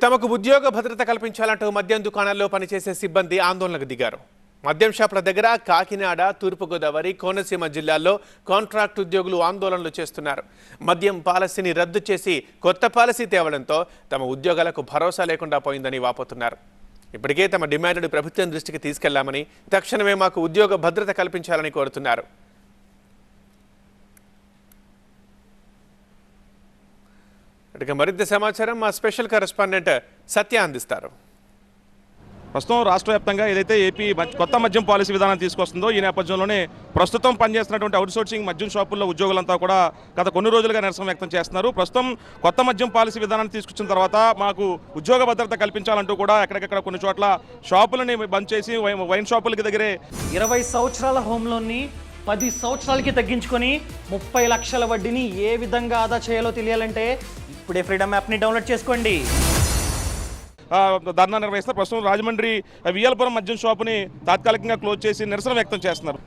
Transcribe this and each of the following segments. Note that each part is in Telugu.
తమకు ఉద్యోగ భద్రత కల్పించాలంటూ మద్యం దుకాణాల్లో పనిచేసే సిబ్బంది ఆందోళనకు దిగారు. మద్యం షాపుల దగ్గర కాకినాడ తూర్పుగోదావరి కోనసీమ జిల్లాల్లో కాంట్రాక్ట్ ఉద్యోగులు ఆందోళనలు చేస్తున్నారు. మద్యం పాలసీని రద్దు చేసి కొత్త పాలసీ తేవడంతో తమ ఉద్యోగాలకు భరోసా లేకుండా పోయిందని వాపోతున్నారు. ఇప్పటికే తమ డిమాండ్ను ప్రభుత్వం దృష్టికి తీసుకెళ్ళామని తక్షణమే మాకు ఉద్యోగ భద్రత కల్పించాలని కోరుతున్నారు. ఇక మరింత సమాచారం మా స్పెషల్ కరెస్పాండెంట్ సత్య అందిస్తారు. ప్రస్తుతం రాష్ట్ర వ్యాప్తంగా ఏదైతే ఏపీ కొత్త మద్యం పాలసీ విధానం తీసుకొస్తుందో ఈ నేపథ్యంలోనే ప్రస్తుతం పనిచేస్తున్నటువంటి అవుట్సోర్సింగ్ మద్యం షాపుల్లో ఉద్యోగులంతా కూడా గత కొన్ని రోజులుగా నిరసన వ్యక్తం చేస్తున్నారు. ప్రస్తుతం కొత్త మద్యం పాలసీ విధానాన్ని తీసుకొచ్చిన తర్వాత మాకు ఉద్యోగ భద్రత కల్పించాలంటూ కూడా ఎక్కడికక్కడ కొన్ని చోట్ల షాపులని బంద్ చేసి వై- వైన్ షాపులకి దగ్గరే ఇరవై సంవత్సరాల హోమ్ లోన్ని పది సంవత్సరాలకి తగ్గించుకొని ముప్పై లక్షల వడ్డీని ఏ విధంగా ఆదా చేయాలో తెలియాలంటే ఇప్పుడే ఫ్రీడమ్ యాప్ని డౌన్లోడ్ చేసుకోండి. ధర్నా నిర్వహిస్తారు ప్రస్తుతం రాజమండ్రి వియల్పురం మద్యం షాపుని తాత్కాలికంగా క్లోజ్ చేసి నిరసన వ్యక్తం చేస్తున్నారు.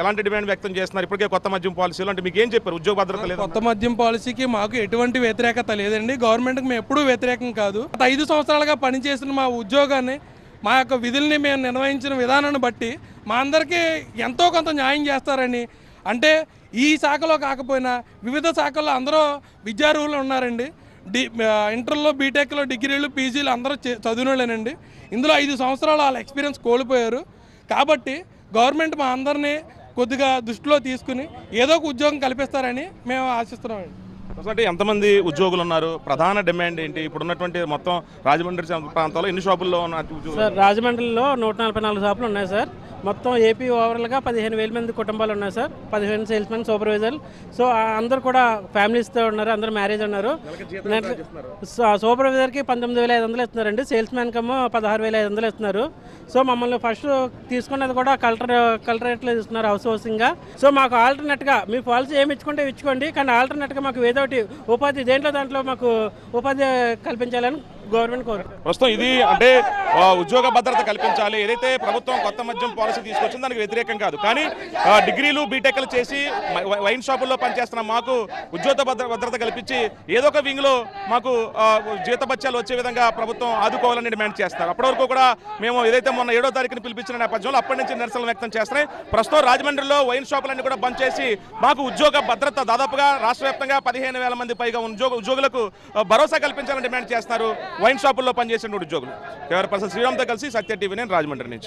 ఎలాంటి డిమాండ్ వ్యక్తం చేస్తున్నారు? ఇప్పటికే కొత్త మద్యం పాలసీలు అంటే మీకు ఏం చెప్పారు? ఉద్యోగ భద్రత లేదు? కొత్త మద్యం పాలసీకి మాకు ఎటువంటి వ్యతిరేకత లేదండి. గవర్నమెంట్కి మేము ఎప్పుడూ వ్యతిరేకం కాదు. గత ఐదు సంవత్సరాలుగా పనిచేసిన మా ఉద్యోగాన్ని మా యొక్క విధుల్ని మేము నిర్వహించిన విధానాన్ని బట్టి మా అందరికీ ఎంతో కొంత న్యాయం చేస్తారని. అంటే ఈ శాఖలో కాకపోయినా వివిధ శాఖల్లో అందరూ విద్యార్హులు ఉన్నారండి. డి ఇంటర్లో బీటెక్లో డిగ్రీలు పీజీలు అందరూ చే- చదివిన వాళ్ళేనండి ఇందులో ఐదు సంవత్సరాలు వాళ్ళ ఎక్స్పీరియన్స్ కోల్పోయారు. కాబట్టి గవర్నమెంట్ మా అందరినీ కొద్దిగా దృష్టిలో తీసుకుని ఏదో ఒక ఉద్యోగం కల్పిస్తారని మేము ఆశిస్తున్నామండి. అంటే ఎంతమంది ఉద్యోగులు ఉన్నారు? ప్రధాన డిమాండ్ ఏంటి? ఇప్పుడు ఉన్నటువంటి మొత్తం రాజమండ్రి ప్రాంతంలో ఎన్ని షాపుల్లో ఉన్న రాజమండ్రిలో నూట నలభై నాలుగు షాపులు ఉన్నాయి సార్. మొత్తం ఏపీ ఓవరాల్గా పదిహేను వేల మంది కుటుంబాలు ఉన్నాయి సార్. పదిహేను సేల్స్ మెన్ సూపర్వైజర్. సో అందరూ కూడా ఫ్యామిలీస్తో ఉన్నారు అందరూ మ్యారేజ్ ఉన్నారు. సో- సూపర్వైజర్కి పంతొమ్మిది వేల ఐదు వందలు ఇస్తున్నారండి. సేల్స్ మ్యాన్ కమ్మ పదహారు వేల ఐదు వందలు ఇస్తున్నారు. సో మమ్మల్ని ఫస్ట్ తీసుకున్నది కూడా కలెక్టర్ కలెక్టరేట్లో ఇస్తున్నారు హౌస్ హౌసింగ్గా సో మాకు ఆల్టర్నేట్గా మీ పాలసీ ఏమి ఇచ్చుకుంటే ఇచ్చుకోండి కానీ ఆల్టర్నేట్గా మాకు ఏదో ఒకటి ఉపాధి దేంట్లో దాంట్లో మాకు ఉపాధి కల్పించాలని గవర్నమెంట్ కోరుతుంది ప్రస్తుతం ఇది అంటే ఉద్యోగ భద్రత కల్పించాలి. ఏదైతే ప్రభుత్వం కొత్త మద్యం పాలసీ తీసుకొచ్చింది దానికి వ్యతిరేకం కాదు. కానీ డిగ్రీలు బీటెక్లు చేసి వైన్ షాపుల్లో పనిచేస్తున్న మాకు ఉద్యోగ భద్రత కల్పించి ఏదో ఒక వింగ్లో మాకు ఆ, జీతభత్యాలు వచ్చే విధంగా ప్రభుత్వం ఆదుకోవాలని డిమాండ్ చేస్తారు. అప్పటి వరకు కూడా మేము ఏదైతే మొన్న ఏడో తారీఖున పిలిపించిన నేపథ్యంలో అప్పటి నుంచి నిరసనలు వ్యక్తం చేస్తున్నాయి. ప్రస్తుతం రాజమండ్రిలో వైన్ షాపులన్నీ కూడా బంద్ చేసి మాకు ఉద్యోగ భద్రత దాదాపుగా రాష్ట్ర వ్యాప్తంగా పదిహేను వేల మంది పైగా ఉద్యోగ ఉద్యోగులకు భరోసా కల్పించాలని డిమాండ్ చేస్తున్నారు వైన్ షాపుల్లో పనిచేసిన ఉద్యోగులు. కేవలం పర్సన్ శ్రీరామ్తో కలిసి సత్య టీవీ నేను రాజమండ్రి నుంచి.